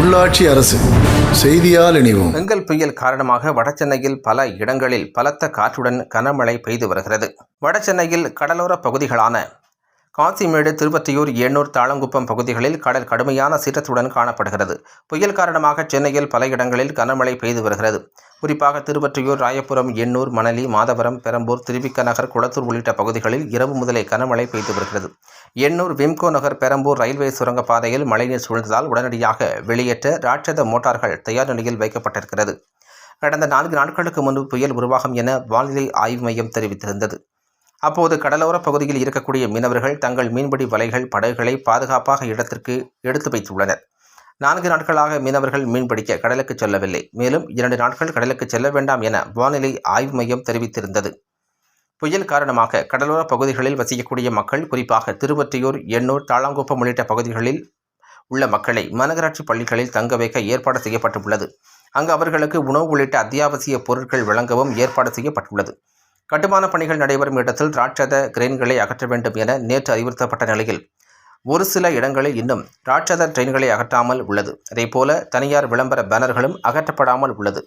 உள்ளாட்சி அரசு செய்தியால் இணைவோம். வெங்கல் புயல் காரணமாக வடசென்னையில் பல இடங்களில் பலத்த காற்றுடன் கனமழை பெய்து வருகிறது. வடசென்னையில் கடலோர பகுதிகளான காசிமேடு திருப்பத்தியூர் எண்ணூர் தாளங்குப்பம் பகுதிகளில் கடல் கடுமையான சீற்றத்துடன் காணப்படுகிறது. புயல் காரணமாக சென்னையில் பல இடங்களில் கனமழை பெய்து வருகிறது. குறிப்பாக திருவற்றியூர் ராயபுரம் எண்ணூர் மணலி மாதவரம் பெரம்பூர் திருவிக்க நகர் குளத்தூர் உள்ளிட்ட பகுதிகளில் இரவு முதலே கனமழை பெய்து வருகிறது. எண்ணூர் விம்கோ நகர் பெரம்பூர் ரயில்வே சுரங்கப்பாதையில் மழைநீர் சூழ்ந்ததால் உடனடியாக வெளியேற்ற ராட்சத மோட்டார்கள் தயார் நிலையில் வைக்கப்பட்டிருக்கிறது. கடந்த நான்கு நாட்களுக்கு முன்பு புயல் உருவாகும் என வானிலை ஆய்வு மையம் தெரிவித்திருந்தது. அப்போது கடலோர பகுதியில் இருக்கக்கூடிய மீனவர்கள் தங்கள் மீன்பிடி வலைகள் படகுகளை பாதுகாப்பாக இடத்திற்கு எடுத்து வைத்துள்ளனர். நான்கு நாட்களாக மீனவர்கள் மீன்பிடிக்க கடலுக்கு செல்லவில்லை. மேலும் இரண்டு நாட்கள் கடலுக்கு செல்ல வேண்டாம் என வானிலை ஆய்வு மையம் தெரிவித்திருந்தது. புயல் காரணமாக கடலோர பகுதிகளில் வசிக்கக்கூடிய மக்கள் குறிப்பாக திருவொற்றியூர் எண்ணூர் தாளாங்குப்பம் உள்ளிட்ட பகுதிகளில் உள்ள மக்களை மாநகராட்சி பள்ளிகளில் தங்க வைக்க ஏற்பாடு செய்யப்பட்டுள்ளது. அங்கு அவர்களுக்கு உணவு உள்ளிட்ட அத்தியாவசிய பொருட்கள் வழங்கவும் ஏற்பாடு செய்யப்பட்டுள்ளது. கட்டுமான பணிகள் நடைபெறும் இடத்தில் ராட்சத கிரெயின்களை அகற்ற வேண்டும் என நேற்று அறிவுறுத்தப்பட்ட நிலையில் ஒரு சில இடங்களில் இன்னும் ராட்சத ட்ரெயின்களை அகற்றாமல் உள்ளது. அதேபோல தனியார் விளம்பர பேனர்களும் அகற்றப்படாமல் உள்ளது.